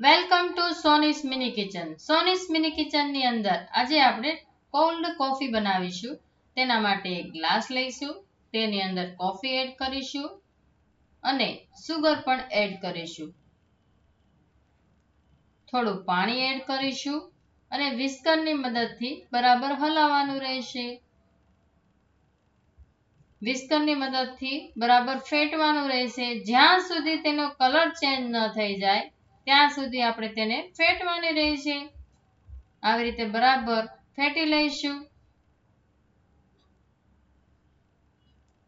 Welcome to Soni's mini kitchen Soni's mini કિચનની અંદર આજે આપણે કોલ્ડ કોફી બનાવીશું. તેના માટે એક ગ્લાસ લઈશું. તેની અંદર કોફી એડ કરીશું અને સુગર પણ એડ કરીશું. થોડું પાણી એડ કરીશું અને વિસ્કરની મદદથી બરાબર હલાવવાનું રહેશે. વિસ્કરની મદદથી બરાબર ફેટવાનું રહેશે. જ્યાં સુધી તેનો કલર ચેન્જ ન થઈ જાય ત્યાં સુધી આપણે તેને ફેટવાની રહેશે. આવી રીતે બરાબર ફેટી લઈશું.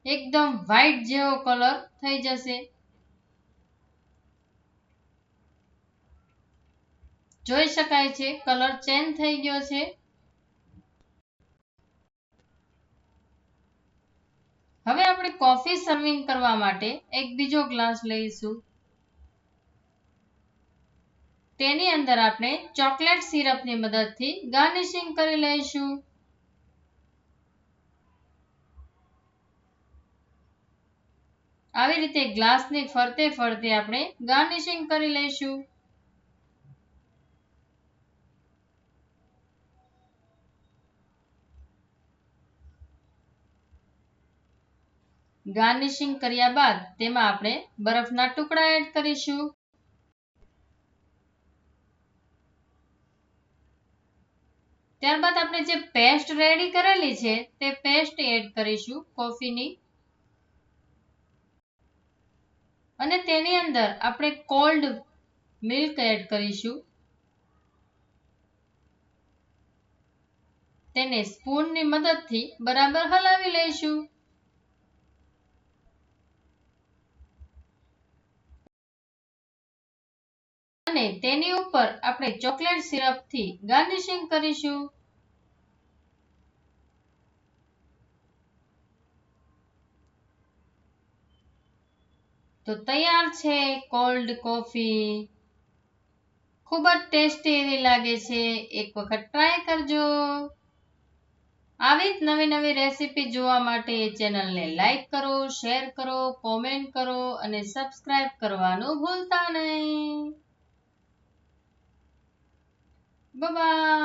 એકદમ વ્હાઈટ જેવો કલર થઈ જશે. જોઈ શકાય છે કલર ચેન્જ થઈ ગયો છે. હવે આપણે કોફી સર્વિંગ કરવા માટે એક બીજો ગ્લાસ લઈશું. તેની અંદર આપણે ચોકલેટ સિરપની મદદથી ગાર્નિશિંગ કરી લઈશું. આવી રીતે ગ્લાસની ફરતે ફરતે આપણે ગાર્નિશિંગ કરી લઈશું. ગાર્નિશિંગ કર્યા બાદ તેમાં આપણે બરફના ટુકડા એડ કરીશું. ત્યારબાદ આપણે જે પેસ્ટ રેડી કરેલી છે, તે પેસ્ટ એડ કરીશું કોફીની. અને તેની અંદર આપણે કોલ્ડ મિલ્ક એડ કરીશું. તેને સ્પૂનની મદદથી બરાબર હલાવી લઈશું. તેની ઉપર આપણે ચોકલેટ સિરપથી ગાર્નિશિંગ કરીશું. તો તૈયાર છે કોલ્ડ કોફી. ખૂબ જ ટેસ્ટી એવી લાગે છે. એક વખત ટ્રાય કરજો. આવી જ નવી નવી રેસીપી જોવા માટે ચેનલને લાઈક કરો, શેર કરો, કોમેન્ટ કરો અને સબસ્ક્રાઇબ કરવાનું ભૂલતા નહીં. Bye.